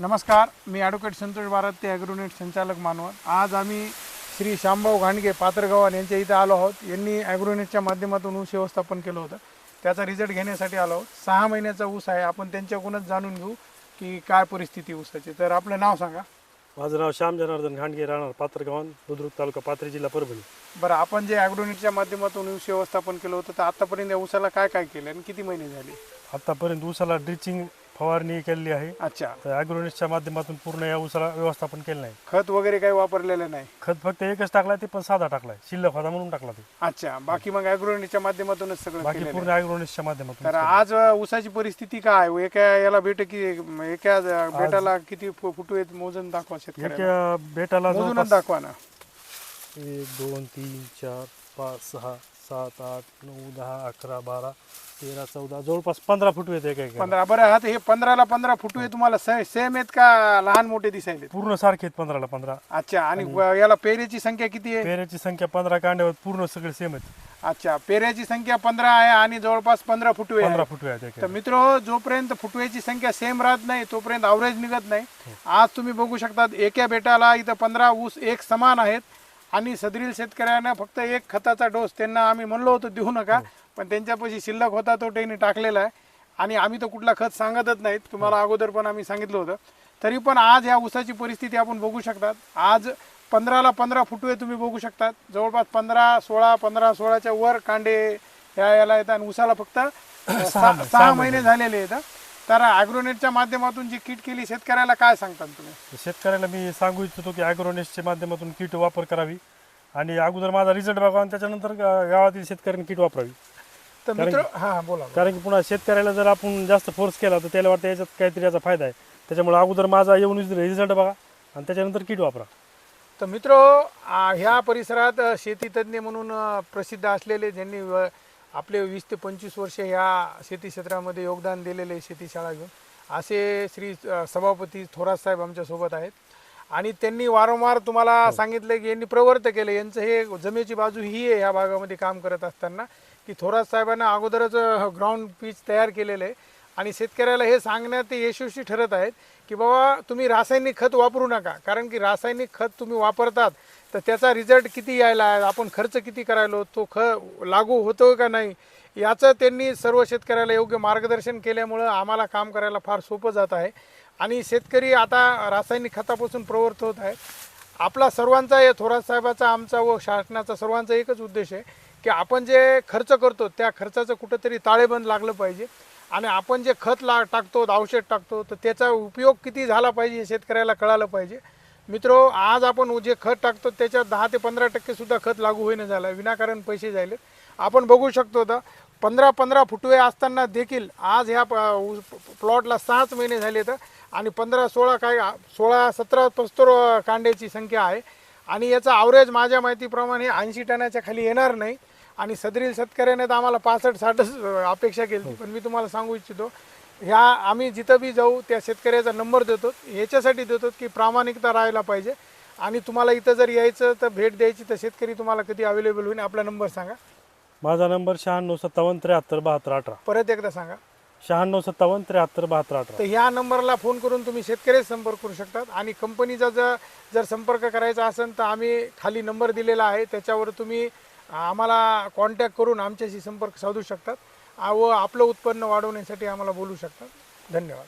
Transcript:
नमस्कार मी ॲडव्होकेट संतोष भारत ते ॲग्रोनेट संचालक मानवत आज आम्ही श्री श्यामभाऊ घाणगे पात्रगावान यांच्या इथं आलो आहोत. यांनी ॲग्रोनेटच्या माध्यमातून ऊस व्यवस्थापन केलं होतं. त्याचा रिझल्ट घेण्यासाठी आलो आहोत. सहा महिन्याचा ऊस आहे. आपण त्यांच्याकडूनच जाणून घेऊ की काय परिस्थिती ऊसाची. तर आपलं नाव सांगा. माझं नाव श्याम जनार्दन घाणगे राहणार पात्रगावन बुद्रुक तालुका पाथरी जिल्हा परभणी. बरं आपण जे ॲग्रोनेटच्या माध्यमातून ऊस व्यवस्थापन केलं होतं तर आतापर्यंत या ऊसाला काय काय केलं आणि किती महिने झाले? आतापर्यंत ऊसाला ड्रिचिंग फवारणी केलेली आहे. अच्छा. तर माध्यमातून पूर्ण या ऊसाला व्यवस्थापन केलं नाही. खत वगैरे काही वापरलेलं नाही. खत फक्त एकच टाकलाय ते पण साधा टाकलाय. शिल्लक होता म्हणून टाकला ते. अच्छा. बाकी मग ॲग्रोनेटच्या माध्यमातूनच सगळं बाकी केलेलं आहे. पूर्ण ॲग्रोनिक्सच्या माध्यमातून तर आज अ, ऊसाची परिस्थिती काय? आहे? एका याला बेट की एका बेटाला किती फु- फुटू आहेत मोजून दाखवा एक शेतकऱ्याला. अं, बेटाला मोजूनच जवळपास दाखवा ना. एक दोन तीन चार पाच सहा सात आठ नऊ दहा अकरा बारा तेरा चौदा जवळपास पंधरा फूट येते एका पंधरा बरं आता हे पंधराला पंधरा फुटू आहे तुम्हाला सेम आहेत का लहान मोठे दिसायले पूर्ण सारखे आहेत पंधराला पंधरा. अच्छा आणि याला पेरेची संख्या किती आहे? पेऱ्याची संख्या पंधरा कांड्यावर पूर्ण सगळे सेम आहेत. अच्छा पेऱ्याची संख्या पंधरा आहे आणि जवळपास पंधरा फुटू पंधरा आहे. फूट आहेत तर मित्र जोपर्यंत फुटव्याची संख्या सेम राहत नाही तोपर्यंत अवरेज निघत नाही. आज तुम्ही बघू शकतात एका बेटाला इथं पंधरा ऊस एक समान आहेत. आणि सदरील शेतकऱ्यांना फक्त एक खताचा डोस त्यांना आम्ही म्हणलो होतो देऊ नका. पण त्यांच्यापाशी शिल्लक होता तो त्यांनी टाकलेला आहे. आणि आम्ही तर कुठला खत सांगतच नाहीत. तुम्हाला अगोदर पण आम्ही सांगितलं होतं. तरी पण आज ह्या ऊसाची परिस्थिती आपण बघू शकतात. आज पंधराला पंधरा फुटवे तुम्ही बघू शकतात. जवळपास पंधरा सोळा पंधरा सोळाच्या वर कांडे ह्या याला येतात आणि ऊसाला फक्त सहा सहा महिने झालेले आहेत. तर ॲग्रोनेटच्या माध्यमातून जी किट केली शेतकऱ्याला काय सांगतात तुम्ही? शेतकऱ्याला मी सांगू इच्छितो की ॲग्रोनेसच्या माध्यमातून किट वापर करावी. आणि अगोदर माझा रिझल्ट बघावा आणि त्याच्यानंतर गा- गावातील शेतकऱ्यांनी किट वापरावी. तर मित्र हां हां बोला कारण की पुन्हा शेतकऱ्याला जर आपण जास्त फोर्स केला तर त्याला वाटतं याच्यात काहीतरी याचा फायदा आहे. त्याच्यामुळे अगोदर माझा येऊन रिझल्ट बघा आणि त्याच्यानंतर किट वापरा. तर मित्र ह्या परिसरात अ, शेतीतज्ञ म्हणून अ, प्रसिद्ध असलेले ज्यांनी व- आपले वीस ते पंचवीस वर्ष ह्या शेती क्षेत्रामध्ये योगदान दिलेले शेती शाळा घेऊन. असे श्री सभापती थोरात साहेब आमच्यासोबत आहेत. आणि त्यांनी वारंवार तुम्हाला सांगितलं की यांनी प्रवर्त केलं. यांचं हे जमेची बाजू ही आहे ह्या भागामध्ये काम करत असताना की थोरात साहेबांना अगोदरच ग्राउंड पीच तयार केलेलं आहे. आणि शेतकऱ्याला हे सांगण्यात ते यशस्वी ठरत आहेत की बाबा तुम्ही रासायनिक खत वापरू नका. कारण की रासायनिक खत तुम्ही वापरतात तर त्याचा रिझल्ट किती यायला आहे? आपण खर्च किती करायलो? तो ख लागू होतो का नाही? याचं त्यांनी सर्व शेतकऱ्याला योग्य मार्गदर्शन केल्यामुळं आम्हाला काम करायला फार सोपं जात आहे. आणि शेतकरी आता रासायनिक खतापासून प्रवृत्त होत आहे आपला सर्वांचा या थोरात साहेबाचा आमचा व शासनाचा सर्वांचा एकच उद्देश आहे की आपण जे खर्च करतो त्या खर्चाचं कुठंतरी ताळेबंद लागलं पाहिजे. आणि आपण जे खत ला टाकतो औषध टाकतो तर त्याचा उपयोग किती झाला पाहिजे हे शेतकऱ्याला कळालं पाहिजे. मित्रो आज आपण जे खत टाकतो त्याच्यात दहा ते पंधरा टक्केसुद्धा खत लागू होईना झालं. विनाकारण पैसे जायले आपण बघू शकतो तर पंधरा पंधरा फुटवे असताना देखील आज ह्या प- प्लॉटला सहाच महिने झाले तर आणि पंधरा सोळा काय सोळा सतरा पस्तर कांड्याची संख्या आहे. आणि याचा ॲव्हरेज माझ्या माहितीप्रमाणे ऐंशी टनाच्या खाली येणार नाही. आणि सदरील शेतकऱ्याने तर आम्हाला पासष्ट साठच अपेक्षा केली. पण मी तुम्हाला सांगू इच्छितो ह्या आम्ही जिथं बी जाऊ त्या शेतकऱ्याचा नंबर देतो ह्याच्यासाठी देतो की प्रामाणिकता राहायला पाहिजे. आणि तुम्हाला इथं जर यायचं तर भेट द्यायची तर शेतकरी तुम्हाला कधी अवेलेबल होईल आपला नंबर सांगा. माझा नंबर शहाण्णव सत्तावन्न त्र्याहत्तर बहात्तर अठरा. परत एकदा सांगा. शहाण्णव सत्तावन्न त्र्याहत्तर बहात्तर अठरा. तर ह्या नंबरला फोन करून तुम्ही शेतकरी संपर्क करू शकतात. आणि कंपनीचा जर जर संपर्क करायचा असेल तर आम्ही खाली नंबर दिलेला आहे त्याच्यावर तुम्ही आम्हाला कॉन्टॅक्ट करून आमच्याशी संपर्क साधू शकतात. व आपलं उत्पन्न वाढवण्यासाठी आम्हाला बोलू शकतात. धन्यवाद.